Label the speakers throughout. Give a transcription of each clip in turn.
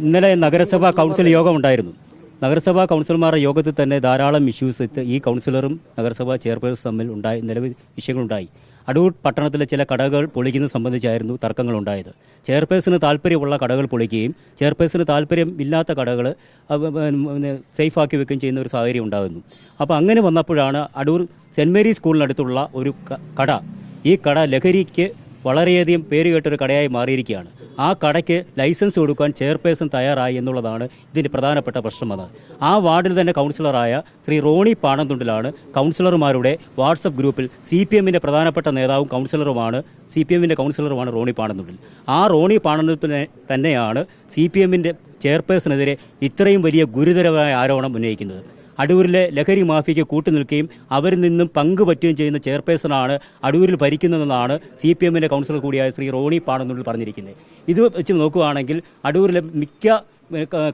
Speaker 1: ഇന്നലെ നഗരസഭാ കൗൺസിൽ യോഗം ഉണ്ടായിരുന്നു നഗരസഭാ കൗൺസിലർമാരുടെ യോഗത്തിൽ തന്നെ ധാരാളം ഇഷ്യൂസ് ഈ കൗൺസിലറും നഗരസഭാ ചെയർപേഴ്സും തമ്മിൽ ഉണ്ടായി നിലവിൽ വിഷയങ്ങളുണ്ടായി. അടൂർ പട്ടണത്തിലെ ചില കടകൾ പൊളിക്കുന്നത് സംബന്ധിച്ചായിരുന്നു തർക്കങ്ങളുണ്ടായത്. ചെയർപേഴ്സിന് താല്പര്യമുള്ള കടകൾ പൊളിക്കുകയും ചെയർപേഴ്സിന് താല്പര്യം ഇല്ലാത്ത കടകൾ സേഫാക്കി വെക്കുകയും ചെയ്യുന്ന ഒരു സാഹചര്യം ഉണ്ടാകുന്നു. അപ്പോൾ അങ്ങനെ വന്നപ്പോഴാണ് അടൂർ സെന്റ് മേരി സ്കൂളിനടുത്തുള്ള ഒരു കട. ഈ കട ലഹരിക്ക് വളരെയധികം പേരുകേട്ടൊരു കടയായി മാറിയിരിക്കുകയാണ്. ആ കടയ്ക്ക് ലൈസൻസ് കൊടുക്കാൻ ചെയർപേഴ്സൺ തയ്യാറായി എന്നുള്ളതാണ് ഇതിന്റെ പ്രധാനപ്പെട്ട പ്രശ്നം അത് ആ വാർഡിൽ തന്നെ കൗൺസിലറായ ശ്രീ റോണി പാണന്തുണ്ടിലാണ് കൗൺസിലർമാരുടെ വാട്സപ്പ് ഗ്രൂപ്പിൽ സി പി എമ്മിന്റെ പ്രധാനപ്പെട്ട നേതാവും കൗൺസിലറുമാണ് സി പി എമ്മിന്റെ കൗൺസിലറുമാണ് റോണി പാണന്തുണ്ടിൽ. ആ റോണി പാണന്തുണ്ടിനെ തന്നെയാണ് സി പി എമ്മിന്റെ ചെയർപേഴ്സണെതിരെ ഇത്രയും വലിയ ഗുരുതരമായ ആരോപണം ഉന്നയിക്കുന്നത്. അടൂരിലെ ലഹരി മാഫിയയ്ക്ക് കൂട്ടുനിൽക്കുകയും അവരിൽ നിന്നും പങ്കുപറ്റുകയും ചെയ്യുന്ന ചെയർപേഴ്സണാണ് അടൂരിൽ ഭരിക്കുന്നതെന്നാണ് സി പി എമ്മിന്റെ കൗൺസിലർ കൂടിയായ ശ്രീ റോണി പാണന്നുള്ളിൽ പറഞ്ഞിരിക്കുന്നത്. ഇത് വെച്ച് നോക്കുകയാണെങ്കിൽ അടൂരിലെ മിക്ക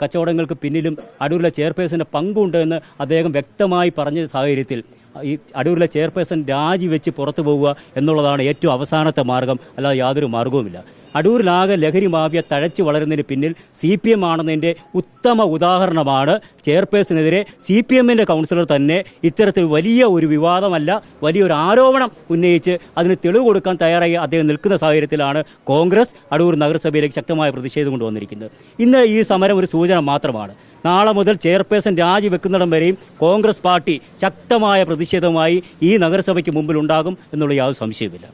Speaker 1: കച്ചവടങ്ങൾക്ക് പിന്നിലും അടൂരിലെ ചെയർപേഴ്സന്റെ പങ്കുണ്ട് എന്ന് അദ്ദേഹം വ്യക്തമായി പറഞ്ഞ സാഹചര്യത്തിൽ ഈ അടൂരിലെ ചെയർപേഴ്സൺ രാജിവെച്ച് പുറത്തു പോവുക എന്നുള്ളതാണ് ഏറ്റവും അവസാനത്തെ മാർഗം അല്ലാതെ യാതൊരു മാർഗവുമില്ല. അടൂരിലാകെ ലഹരി മാഫിയ തഴച്ചു വളരുന്നതിന് പിന്നിൽ സി പി എം ആണെന്നതിന്റെ ഉത്തമ ഉദാഹരണമാണ് ചെയർപേഴ്സണെതിരെ സി പി എമ്മിന്റെ കൗൺസിലർ തന്നെ ഇത്തരത്തിൽ വലിയ ഒരു വിവാദമല്ല വലിയൊരു ആരോപണം ഉന്നയിച്ച് അതിന് തെളിവ് കൊടുക്കാൻ തയ്യാറായി അദ്ദേഹം നിൽക്കുന്ന സാഹചര്യത്തിലാണ് കോൺഗ്രസ് അടൂർ നഗരസഭയിലേക്ക് ശക്തമായ പ്രതിഷേധം കൊണ്ടുവന്നിരിക്കുന്നത്. ഇന്ന് ഈ സമരം ഒരു സൂചന മാത്രമാണ്. നാളെ മുതൽ ചെയർപേഴ്സൺ രാജിവെക്കുന്നിടം വരെയും കോൺഗ്രസ് പാർട്ടി ശക്തമായ പ്രതിഷേധമായി ഈ നഗരസഭയ്ക്ക് മുമ്പിൽ ഉണ്ടാകും എന്നുള്ള യാതൊരു സംശയവുമില്ല.